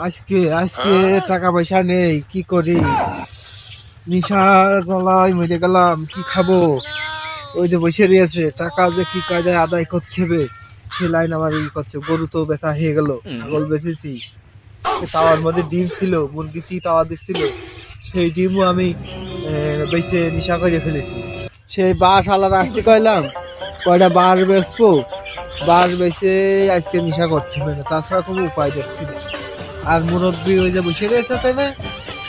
আজকে আজকে টাকা পয়সা নেই কি করি? নিশা জ্বালাই মরে গেলাম কি খাব? ওই যে বসে রয়েছে টাকা যে কি কায়দায় আদায় করতে হবে? সে লাইন আমার ই করছে গরু তো বেচা হয়ে গেল ছাগল বেচেছি। সে তাওয়ার মধ্যে ডিম ছিল মুরগিটি তাওয়া দিচ্ছিল? সেই ডিমও আমি বেচে নিশা করে ফেলেছি। সেই বাস আলাদা আসতে কইলাম কয়টা বাস বেচবো? বাস বেচে আজকে নিশা করতে হবে না তাছাড়া কোনো উপায় দেখছি না। আর মুরব্বী ওই যে বসে রয়েছে তাই না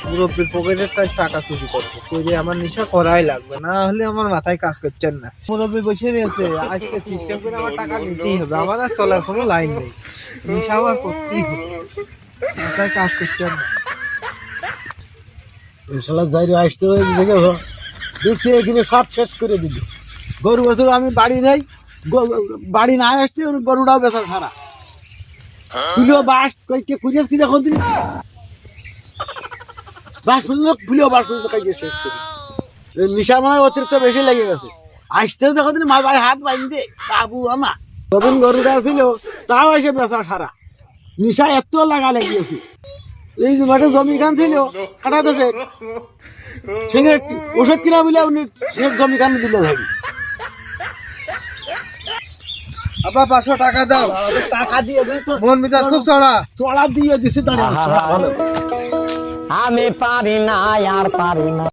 মুরব্বীর পকেটের কাজ টাকা চুরি করব। করে আমার নেশা করাই লাগবে, না হলে আমার মাথায় কাজ করছেন না। মুরব্বী বসে রয়েছে, আজকে সিস্টেম করে আমার টাকা নিতেই হবে, আমার আর চলার কোনো লাইন নেই। নেশা আমার করতেই হবে, মাথায় কাজ করছেন না। শালা যাইরে আসতে দেখে বেশি এখানে সব শেষ করে দিল। গরু বছর আমি বাড়ি নেই বাড়ি না আসতে গরুটাও বেচা সারা ফুলিও বাস কয়েকটা কুড়িয়াস কি দেখো তুমি? বাস বাস কাইতে শেষ করি। নিশা মানে অতিরিক্ত বেশি লেগে গেছে। আসতে দেখো তুমি, মা ভাই হাত বাইন্দে, বাবু, আমা তখন গরুটা ছিল তাও এসে বেচা সারা। নিশা এত লাগা লেগেছে। এই মাঠে জমি খান ছিল কাটা দোষে সেখানে ওষুধ কিনা বলে উনি জমি খান দিলে ভাবি আবার পাঁচশো টাকা দাও। টাকা দিয়ে দে তো মন মিজাজ খুব চড়া। চড়া দিয়ে দিছি আমি পারি না আর পারি না।